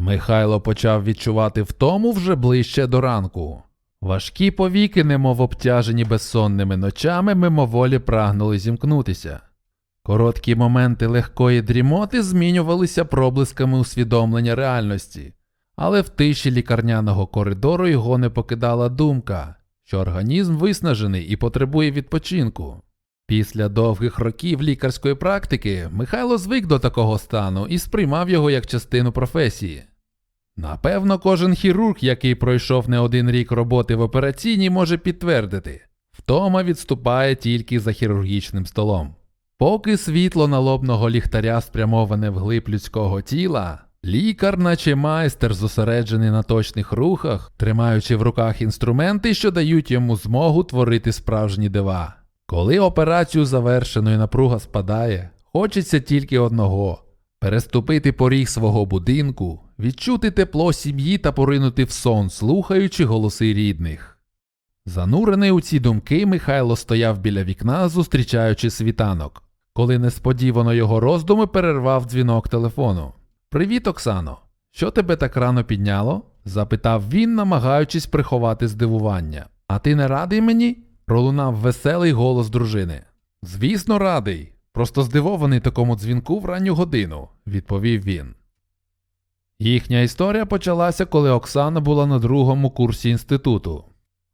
Михайло почав відчувати втому вже ближче до ранку. Важкі повіки, немов обтяжені безсонними ночами, мимоволі прагнули зімкнутися. Короткі моменти легкої дрімоти змінювалися проблисками усвідомлення реальності, але в тиші лікарняного коридору його не покидала думка, що організм виснажений і потребує відпочинку. Після довгих років лікарської практики Михайло звик до такого стану і сприймав його як частину професії. Напевно, кожен хірург, який пройшов не один рік роботи в операційній, може підтвердити втома відступає тільки за хірургічним столом. Поки світло налобного ліхтаря спрямоване вглиб людського тіла, лікар, наче майстер, зосереджений на точних рухах, тримаючи в руках інструменти, що дають йому змогу творити справжні дива. Коли операцію завершено і напруга спадає, хочеться тільки одного переступити поріг свого будинку, відчути тепло сім'ї та поринути в сон, слухаючи голоси рідних. Занурений у ці думки, Михайло стояв біля вікна, зустрічаючи світанок, коли несподівано його роздуми перервав дзвінок телефону. Привіт, Оксано! Що тебе так рано підняло? запитав він, намагаючись приховати здивування. А ти не радий мені? Пролунав веселий голос дружини. Звісно, радий. Просто здивований такому дзвінку в ранню годину, відповів він. Їхня історія почалася, коли Оксана була на другому курсі інституту.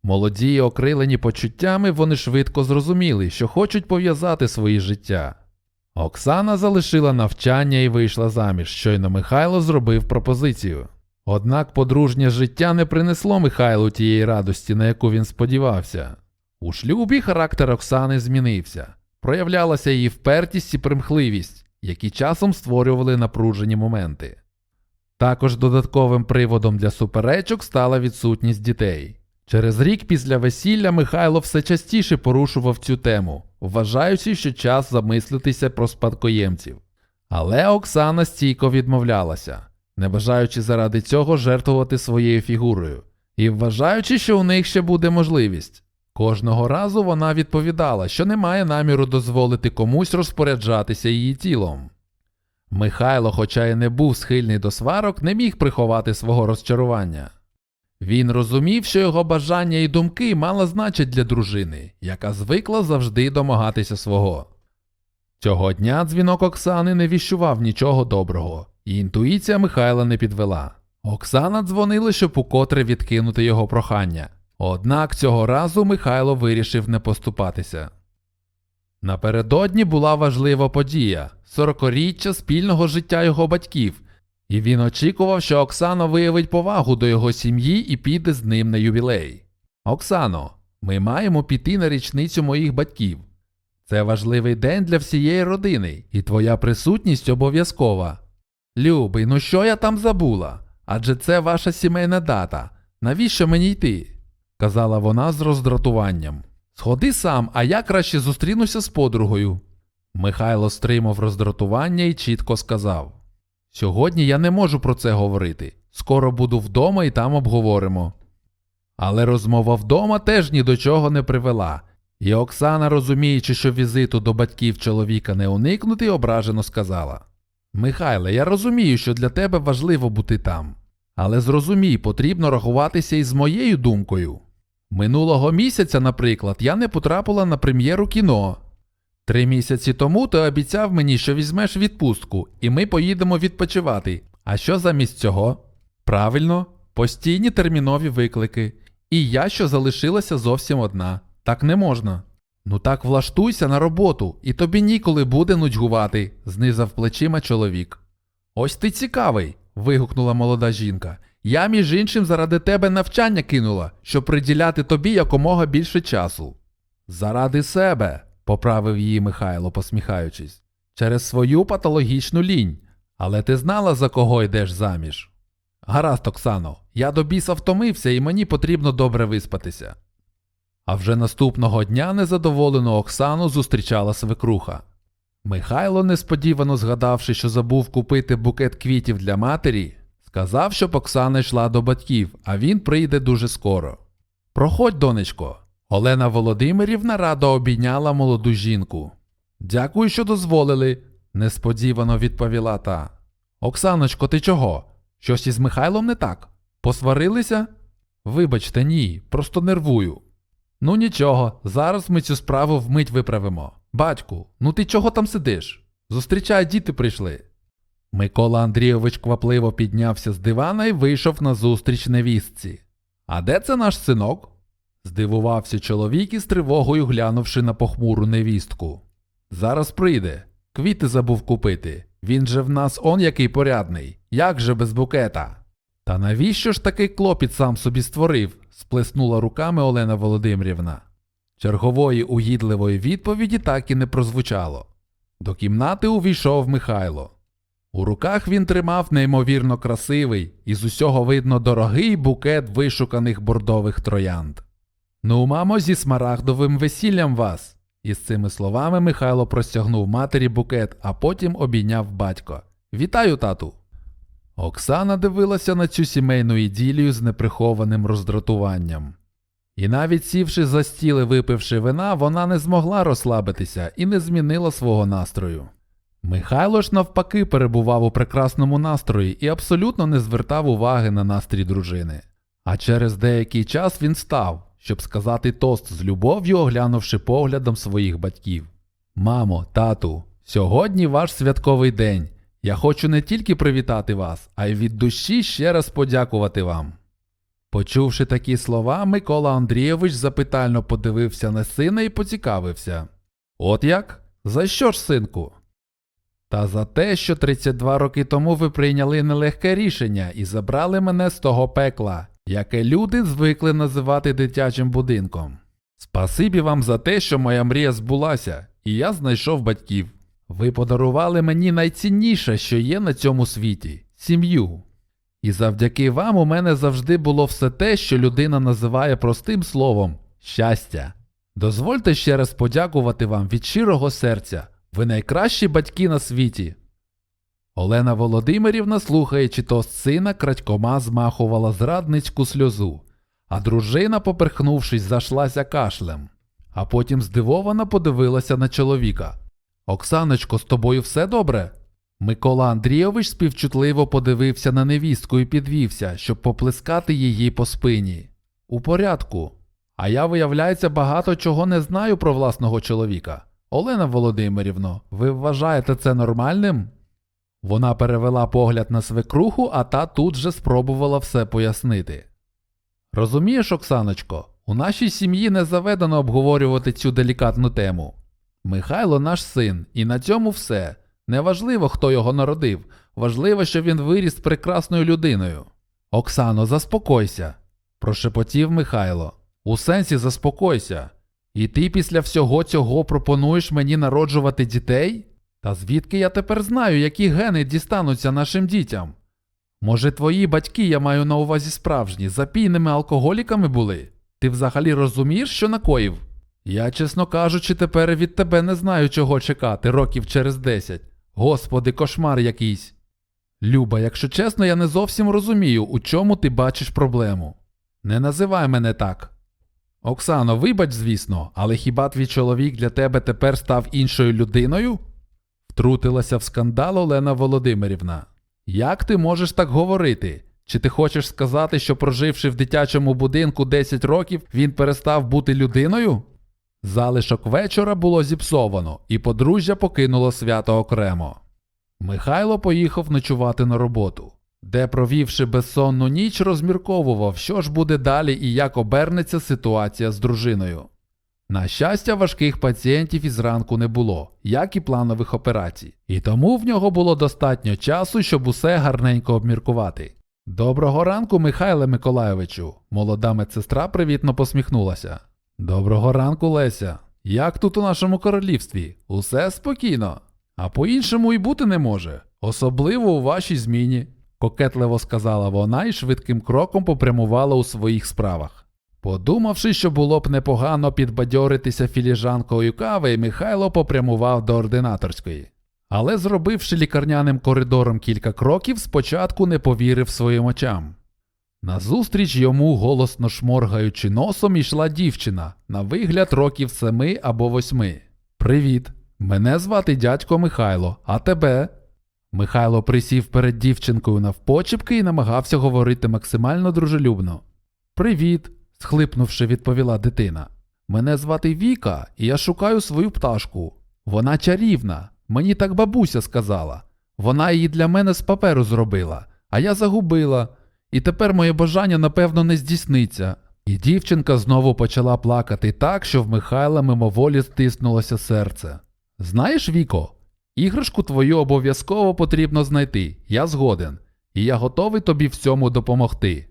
Молоді і окрилені почуттями вони швидко зрозуміли, що хочуть пов'язати свої життя. Оксана залишила навчання і вийшла заміж, щойно Михайло зробив пропозицію. Однак подружнє життя не принесло Михайлу тієї радості, на яку він сподівався. У шлюбі характер Оксани змінився, проявлялася її впертість і примхливість, які часом створювали напружені моменти. Також додатковим приводом для суперечок стала відсутність дітей. Через рік після весілля Михайло все частіше порушував цю тему, вважаючи, що час замислитися про спадкоємців. Але Оксана стійко відмовлялася, не бажаючи заради цього жертвувати своєю фігурою, і вважаючи, що у них ще буде можливість. Кожного разу вона відповідала, що не має наміру дозволити комусь розпоряджатися її тілом. Михайло, хоча й не був схильний до сварок, не міг приховати свого розчарування. Він розумів, що його бажання і думки мало значать для дружини, яка звикла завжди домагатися свого. Цього дня дзвінок Оксани не віщував нічого доброго, і інтуїція Михайла не підвела. Оксана дзвонила, щоб укотре відкинути його прохання. Однак цього разу Михайло вирішив не поступатися. Напередодні була важлива подія сорокоріччя спільного життя його батьків, і він очікував, що Оксана виявить повагу до його сім'ї і піде з ним на ювілей. Оксано, ми маємо піти на річницю моїх батьків. Це важливий день для всієї родини, і твоя присутність обов'язкова. Любий, ну що я там забула? Адже це ваша сімейна дата. Навіщо мені йти? Казала вона з роздратуванням. Сходи сам, а я краще зустрінуся з подругою. Михайло стримав роздратування і чітко сказав: Сьогодні я не можу про це говорити. Скоро буду вдома і там обговоримо. Але розмова вдома теж ні до чого не привела, і Оксана, розуміючи, що візиту до батьків чоловіка не уникнути, ображено сказала: Михайле, я розумію, що для тебе важливо бути там. Але зрозумій, потрібно рахуватися із моєю думкою. Минулого місяця, наприклад, я не потрапила на прем'єру кіно. Три місяці тому ти обіцяв мені, що візьмеш відпустку, і ми поїдемо відпочивати. А що замість цього? Правильно, постійні термінові виклики. І я, що залишилася зовсім одна. Так не можна. Ну так влаштуйся на роботу, і тобі ніколи буде нудьгувати, знизав плечима чоловік. Ось ти цікавий. вигукнула молода жінка. Я, між іншим, заради тебе навчання кинула, щоб приділяти тобі якомога більше часу. Заради себе, поправив її Михайло, посміхаючись, через свою патологічну лінь. Але ти знала, за кого йдеш заміж? Гаразд, Оксано, я до біса втомився і мені потрібно добре виспатися. А вже наступного дня незадоволену Оксану зустрічала свекруха. Михайло, несподівано згадавши, що забув купити букет квітів для матері, сказав, щоб Оксана йшла до батьків, а він прийде дуже скоро. Проходь, донечко. Олена Володимирівна радо обійняла молоду жінку. Дякую, що дозволили, несподівано відповіла та. Оксаночко, ти чого? Щось із Михайлом не так? Посварилися? Вибачте, ні, просто нервую. Ну нічого, зараз ми цю справу вмить виправимо. Батьку, ну ти чого там сидиш? Зустрічай, діти прийшли. Микола Андрійович квапливо піднявся з дивана і вийшов на зустріч невістці. А де це наш синок? здивувався чоловік із тривогою глянувши на похмуру невістку. Зараз прийде. Квіти забув купити. Він же в нас он який порядний. Як же без букета? Та навіщо ж такий клопіт сам собі створив? сплеснула руками Олена Володимирівна. Чергової угідливої відповіді так і не прозвучало. До кімнати увійшов Михайло. У руках він тримав неймовірно красивий, і з усього видно дорогий букет вишуканих бордових троянд. Ну, мамо, зі смарагдовим весіллям вас. Із цими словами Михайло простягнув матері букет, а потім обійняв батько. Вітаю, тату. Оксана дивилася на цю сімейну іділію з неприхованим роздратуванням. І навіть сівши за стіл і випивши вина, вона не змогла розслабитися і не змінила свого настрою. Михайло ж навпаки перебував у прекрасному настрої і абсолютно не звертав уваги на настрій дружини. А через деякий час він став, щоб сказати тост з любов'ю, оглянувши поглядом своїх батьків. Мамо, тату, сьогодні ваш святковий день. Я хочу не тільки привітати вас, а й від душі ще раз подякувати вам. Почувши такі слова, Микола Андрійович запитально подивився на сина і поцікавився. От як? За що ж, синку? Та за те, що 32 роки тому ви прийняли нелегке рішення і забрали мене з того пекла, яке люди звикли називати дитячим будинком. Спасибі вам за те, що моя мрія збулася, і я знайшов батьків. Ви подарували мені найцінніше, що є на цьому світі сім'ю. І завдяки вам у мене завжди було все те, що людина називає простим словом щастя. Дозвольте ще раз подякувати вам від щирого серця. Ви найкращі батьки на світі. Олена Володимирівна, слухаючи тост сина, крадькома змахувала зрадницьку сльозу, а дружина, поперхнувшись, зашлася кашлем, а потім здивовано подивилася на чоловіка. Оксаночко, з тобою все добре? Микола Андрійович співчутливо подивився на невістку і підвівся, щоб поплескати її по спині. У порядку. А я, виявляється, багато чого не знаю про власного чоловіка. Олена Володимирівно, ви вважаєте це нормальним? Вона перевела погляд на свекруху, а та тут же спробувала все пояснити. Розумієш, Оксаночко, у нашій сім'ї не заведено обговорювати цю делікатну тему. Михайло наш син, і на цьому все. Неважливо, хто його народив, важливо, що він виріс прекрасною людиною. Оксано, заспокойся, прошепотів Михайло. У сенсі заспокойся. І ти після всього цього пропонуєш мені народжувати дітей? Та звідки я тепер знаю, які гени дістануться нашим дітям? Може, твої батьки, я маю на увазі справжні, запійними алкоголіками були? Ти взагалі розумієш, що накоїв? Я, чесно кажучи, тепер від тебе не знаю, чого чекати років через десять. Господи, кошмар якийсь. Люба, якщо чесно, я не зовсім розумію, у чому ти бачиш проблему. Не називай мене так. Оксано, вибач, звісно, але хіба твій чоловік для тебе тепер став іншою людиною? Втрутилася в скандал Олена Володимирівна. Як ти можеш так говорити? Чи ти хочеш сказати, що проживши в дитячому будинку 10 років, він перестав бути людиною? Залишок вечора було зіпсовано, і подружжя покинуло свято окремо. Михайло поїхав ночувати на роботу, де, провівши безсонну ніч, розмірковував, що ж буде далі і як обернеться ситуація з дружиною. На щастя, важких пацієнтів із ранку не було, як і планових операцій, і тому в нього було достатньо часу, щоб усе гарненько обміркувати. Доброго ранку, Михайле Миколайовичу. Молода медсестра привітно посміхнулася. Доброго ранку, Леся. Як тут у нашому королівстві? Усе спокійно. А по-іншому і бути не може, особливо у вашій зміні, кокетливо сказала вона і швидким кроком попрямувала у своїх справах. Подумавши, що було б непогано підбадьоритися філіжанкою кави, Михайло попрямував до ординаторської. Але, зробивши лікарняним коридором кілька кроків, спочатку не повірив своїм очам. Назустріч йому, голосно шморгаючи носом, йшла дівчина, на вигляд років семи або восьми. Привіт, мене звати дядько Михайло, а тебе? Михайло присів перед дівчинкою навпочепки і намагався говорити максимально дружелюбно. Привіт, схлипнувши, відповіла дитина. Мене звати Віка, і я шукаю свою пташку. Вона чарівна, мені так бабуся сказала. Вона її для мене з паперу зробила, а я загубила. І тепер моє бажання, напевно, не здійсниться. І дівчинка знову почала плакати так, що в Михайла мимоволі стиснулося серце. Знаєш, Віко, іграшку твою обов'язково потрібно знайти, я згоден, і я готовий тобі в цьому допомогти.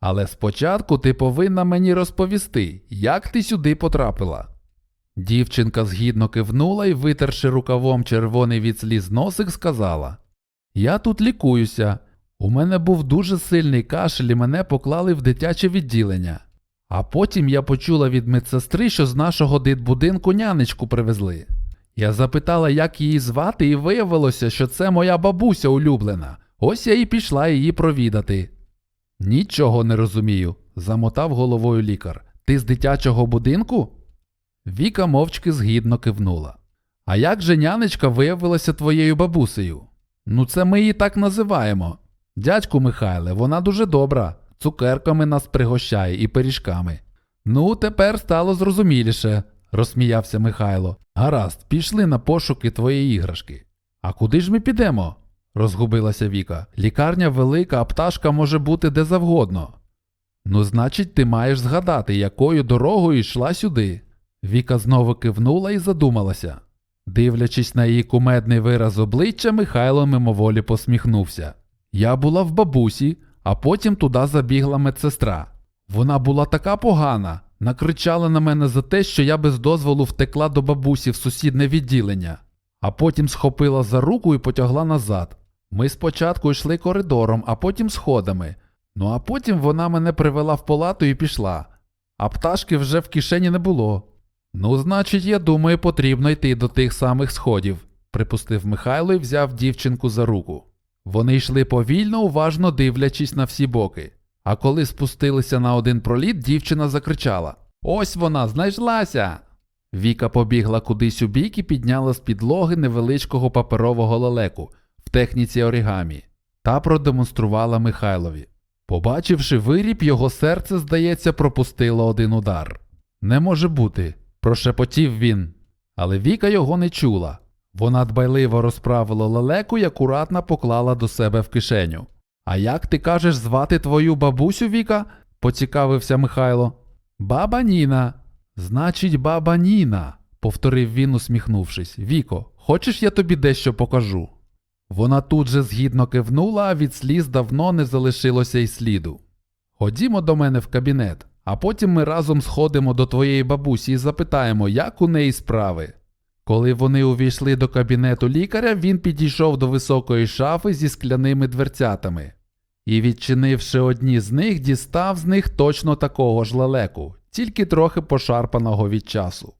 Але спочатку ти повинна мені розповісти, як ти сюди потрапила. Дівчинка згідно кивнула і, витерши рукавом червоний від сліз носик, сказала: Я тут лікуюся. У мене був дуже сильний кашель і мене поклали в дитяче відділення. А потім я почула від медсестри, що з нашого дитбудинку нянечку привезли. Я запитала, як її звати, і виявилося, що це моя бабуся улюблена. Ось я і пішла її провідати. Нічого не розумію, замотав головою лікар. Ти з дитячого будинку? Віка мовчки згідно кивнула. А як же нянечка виявилася твоєю бабусею? Ну, це ми її так називаємо. Дядьку Михайле, вона дуже добра, цукерками нас пригощає і пиріжками. Ну, тепер стало зрозуміліше, розсміявся Михайло. Гаразд, пішли на пошуки твоєї іграшки. А куди ж ми підемо? розгубилася Віка. Лікарня велика, а пташка може бути де завгодно. Ну, значить, ти маєш згадати, якою дорогою йшла сюди. Віка знову кивнула і задумалася. Дивлячись на її кумедний вираз обличчя, Михайло мимоволі посміхнувся. Я була в бабусі, а потім туди забігла медсестра. Вона була така погана, накричала на мене за те, що я без дозволу втекла до бабусі в сусідне відділення, а потім схопила за руку і потягла назад. Ми спочатку йшли коридором, а потім сходами. Ну а потім вона мене привела в палату і пішла, а пташки вже в кишені не було. Ну, значить, я думаю, потрібно йти до тих самих сходів, припустив Михайло і взяв дівчинку за руку. Вони йшли повільно, уважно дивлячись на всі боки. А коли спустилися на один проліт, дівчина закричала Ось вона, знайшлася. Віка побігла кудись у бік і підняла з підлоги невеличкого паперового лелеку в техніці орігамі та продемонструвала Михайлові. Побачивши виріб, його серце, здається, пропустило один удар. Не може бути, прошепотів він. Але Віка його не чула. Вона дбайливо розправила лелеку і акуратно поклала до себе в кишеню. А як ти кажеш звати твою бабусю Віка? поцікавився Михайло. Баба Ніна. Значить, баба Ніна, повторив він, усміхнувшись. Віко, хочеш я тобі дещо покажу? Вона тут же згідно кивнула, а від сліз давно не залишилося й сліду. Ходімо до мене в кабінет, а потім ми разом сходимо до твоєї бабусі і запитаємо, як у неї справи. Коли вони увійшли до кабінету лікаря, він підійшов до високої шафи зі скляними дверцятами і, відчинивши одні з них, дістав з них точно такого ж лелеку, тільки трохи пошарпаного від часу.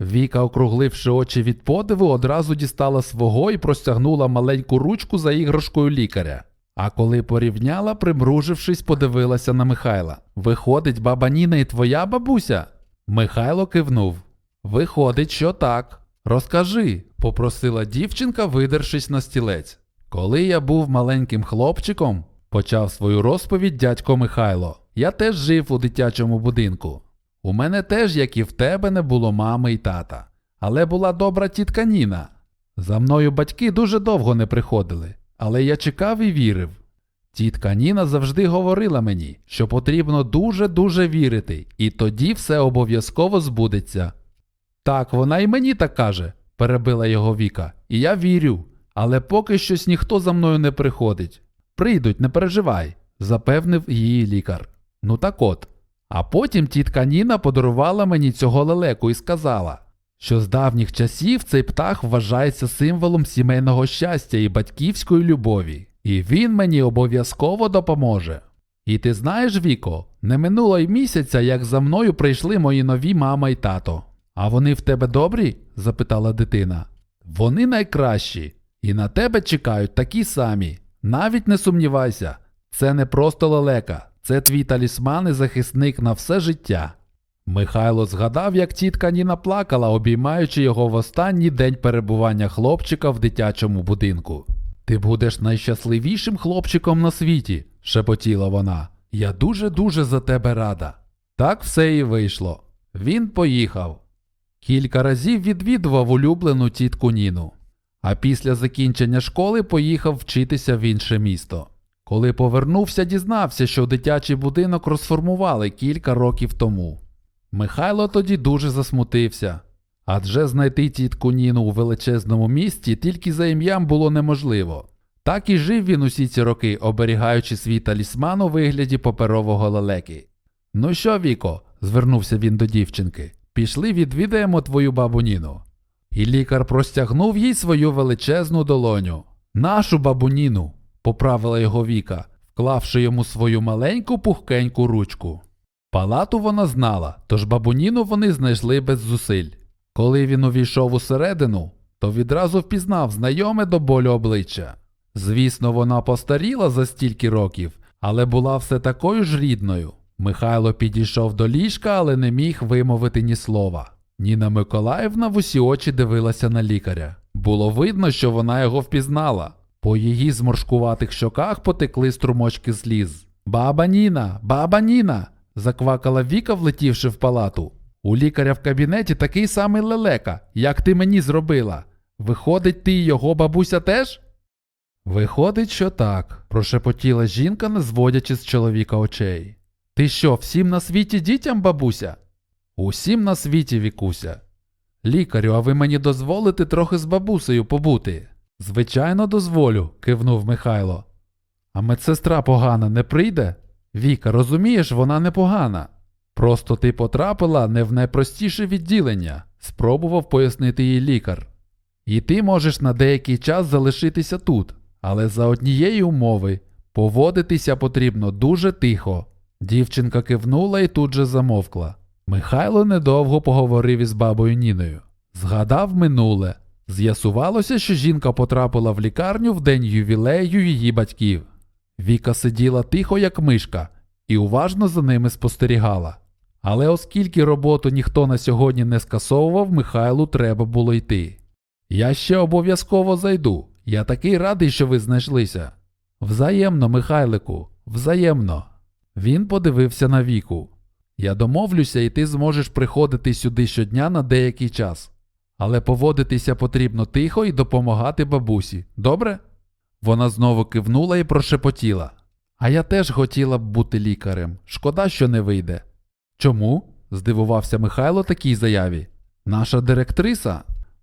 Віка, округливши очі від подиву, одразу дістала свого і простягнула маленьку ручку за іграшкою лікаря. А коли порівняла, примружившись, подивилася на Михайла. Виходить, баба Ніна і твоя бабуся? Михайло кивнув. Виходить, що так. Розкажи, попросила дівчинка, видершись на стілець. Коли я був маленьким хлопчиком, почав свою розповідь дядько Михайло. Я теж жив у дитячому будинку. У мене теж, як і в тебе, не було мами і тата. Але була добра тітка Ніна. За мною батьки дуже довго не приходили, але я чекав і вірив. Тітка Ніна завжди говорила мені, що потрібно дуже-дуже вірити, і тоді все обов'язково збудеться. Так, вона і мені так каже, перебила його Віка, і я вірю, але поки щось ніхто за мною не приходить. Прийдуть, не переживай, запевнив її лікар. Ну так от. А потім тітка Ніна подарувала мені цього лелеку і сказала, що з давніх часів цей птах вважається символом сімейного щастя і батьківської любові, і він мені обов'язково допоможе. І ти знаєш, Віко, не минуло й місяця, як за мною прийшли мої нові мама і тато. А вони в тебе добрі? запитала дитина. Вони найкращі, і на тебе чекають такі самі. Навіть не сумнівайся, це не просто лелека, це твій талісман і захисник на все життя. Михайло згадав, як тітка Ніна плакала, обіймаючи його в останній день перебування хлопчика в дитячому будинку. Ти будеш найщасливішим хлопчиком на світі, шепотіла вона. Я дуже-дуже за тебе рада. Так все і вийшло. Він поїхав. Кілька разів відвідував улюблену тітку Ніну, а після закінчення школи поїхав вчитися в інше місто. Коли повернувся, дізнався, що дитячий будинок розформували кілька років тому. Михайло тоді дуже засмутився, адже знайти тітку Ніну у величезному місті тільки за ім'ям було неможливо. Так і жив він усі ці роки, оберігаючи свій талісман у вигляді паперового лелеки. Ну що, Віко, звернувся він до дівчинки, пішли відвідаємо твою бабу Ніну. І лікар простягнув їй свою величезну долоню. Нашу бабу Ніну, поправила його Віка, вклавши йому свою маленьку пухкеньку ручку. Палату вона знала, тож бабу Ніну вони знайшли без зусиль. Коли він увійшов усередину, то відразу впізнав знайоме до болю обличчя. Звісно, вона постаріла за стільки років, але була все такою ж рідною. Михайло підійшов до ліжка, але не міг вимовити ні слова. Ніна Миколаївна в усі очі дивилася на лікаря. Було видно, що вона його впізнала. По її зморшкуватих щоках потекли струмочки сліз. Баба Ніна, баба Ніна. заквакала Віка, влетівши в палату. У лікаря в кабінеті такий самий лелека, як ти мені зробила. Виходить, ти і його бабуся теж? Виходить, що так, прошепотіла жінка, не зводячи з чоловіка очей. Ти що, всім на світі дітям, бабуся? Усім на світі, Вікуся. Лікарю, а ви мені дозволите трохи з бабусею побути? Звичайно, дозволю, кивнув Михайло. А медсестра погана не прийде? Віка, розумієш, вона не погана. Просто ти потрапила не в найпростіше відділення, спробував пояснити їй лікар. І ти можеш на деякий час залишитися тут, але за однієї умови поводитися потрібно дуже тихо. Дівчинка кивнула і тут же замовкла. Михайло недовго поговорив із бабою Ніною. Згадав минуле. З'ясувалося, що жінка потрапила в лікарню в день ювілею її батьків. Віка сиділа тихо, як мишка, і уважно за ними спостерігала. Але оскільки роботу ніхто на сьогодні не скасовував, Михайлу треба було йти. Я ще обов'язково зайду. Я такий радий, що ви знайшлися. Взаємно, Михайлику, взаємно. Він подивився на віку. Я домовлюся, і ти зможеш приходити сюди щодня на деякий час. Але поводитися потрібно тихо і допомагати бабусі. Добре? Вона знову кивнула і прошепотіла. А я теж хотіла б бути лікарем. Шкода, що не вийде. Чому? здивувався Михайло такій заяві. Наша директриса.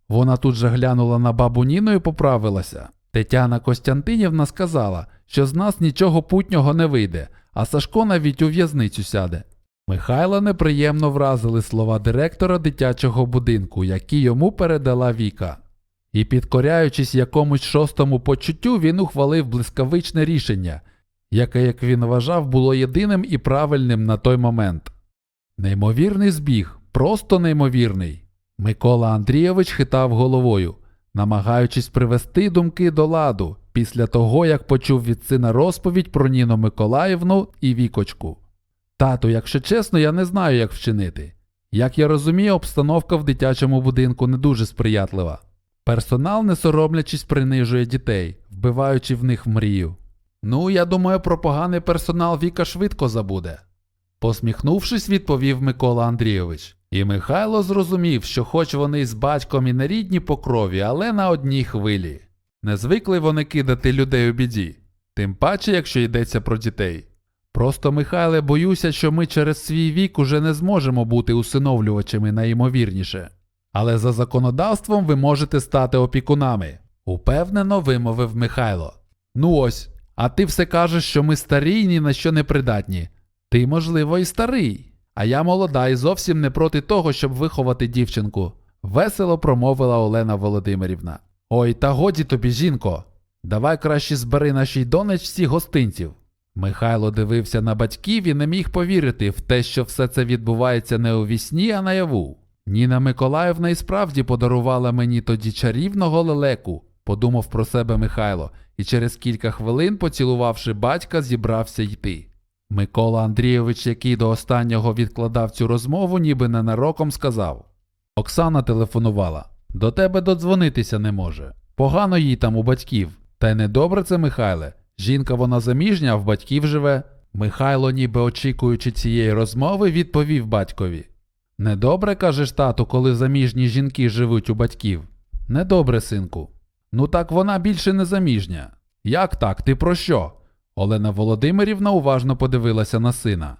Вона тут же глянула на бабу Ніну і поправилася. Тетяна Костянтинівна сказала, що з нас нічого путнього не вийде, а Сашко навіть у в'язницю сяде. Михайла неприємно вразили слова директора дитячого будинку, які йому передала Віка. І, підкоряючись якомусь шостому почуттю, він ухвалив блискавичне рішення, яке, як він вважав, було єдиним і правильним на той момент. Неймовірний збіг, просто неймовірний. Микола Андрійович хитав головою, намагаючись привести думки до ладу після того, як почув від сина розповідь про Ніну Миколаївну і Вікочку. Тату, якщо чесно, я не знаю, як вчинити. Як я розумію, обстановка в дитячому будинку не дуже сприятлива. Персонал, не соромлячись, принижує дітей, вбиваючи в них мрію. Ну, я думаю, про поганий персонал Віка швидко забуде. Посміхнувшись, відповів Микола Андрійович. І Михайло зрозумів, що хоч вони з батьком і не рідні по крові, але на одній хвилі. Не звикли вони кидати людей у біді, тим паче, якщо йдеться про дітей. Просто, Михайле, боюся, що ми через свій вік уже не зможемо бути усиновлювачами найімовірніше. Але за законодавством ви можете стати опікунами, упевнено вимовив Михайло. Ну ось, а ти все кажеш, що ми старі і ні на що не придатні. Ти, можливо, і старий. А я молода і зовсім не проти того, щоб виховати дівчинку, весело промовила Олена Володимирівна. Ой, та годі тобі, жінко. Давай краще збери нашій донечці гостинців. Михайло дивився на батьків і не міг повірити в те, що все це відбувається не у вісні, а наяву. Ніна Миколаївна і справді подарувала мені тоді чарівного лелеку, подумав про себе Михайло, і через кілька хвилин, поцілувавши батька, зібрався йти. Микола Андрійович, який до останнього відкладав цю розмову, ніби ненароком сказав Оксана телефонувала. До тебе додзвонитися не може. Погано їй там у батьків. Та й недобре це, Михайле. Жінка вона заміжня, а в батьків живе. Михайло, ніби очікуючи цієї розмови, відповів батькові. Недобре, кажеш тату, коли заміжні жінки живуть у батьків. Недобре, синку. Ну так вона більше не заміжня. Як так? Ти про що? Олена Володимирівна уважно подивилася на сина.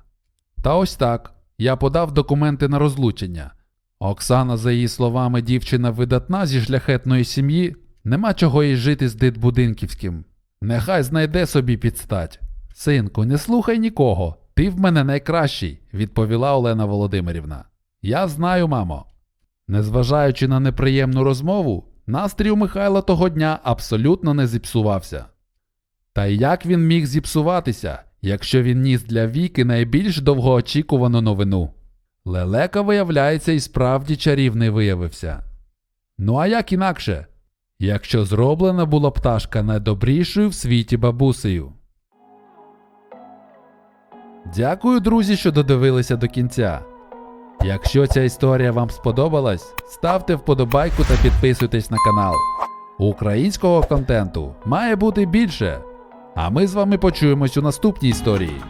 Та ось так. Я подав документи на розлучення. Оксана, за її словами, дівчина видатна зі шляхетної сім'ї, нема чого їй жити з дитбудинківським. Нехай знайде собі підстать. Синку, не слухай нікого. Ти в мене найкращий, відповіла Олена Володимирівна. Я знаю, мамо. Незважаючи на неприємну розмову, настрій у Михайла того дня абсолютно не зіпсувався. Та як він міг зіпсуватися, якщо він ніс для Віки найбільш довгоочікувану новину? Лелека, виявляється, і справді чарівний виявився. Ну а як інакше? Якщо зроблена була пташка найдобрішою в світі бабусею. Дякую, друзі, що додивилися до кінця. Якщо ця історія вам сподобалась, ставте вподобайку та підписуйтесь на канал. Українського контенту має бути більше. А ми з вами почуємось у наступній історії.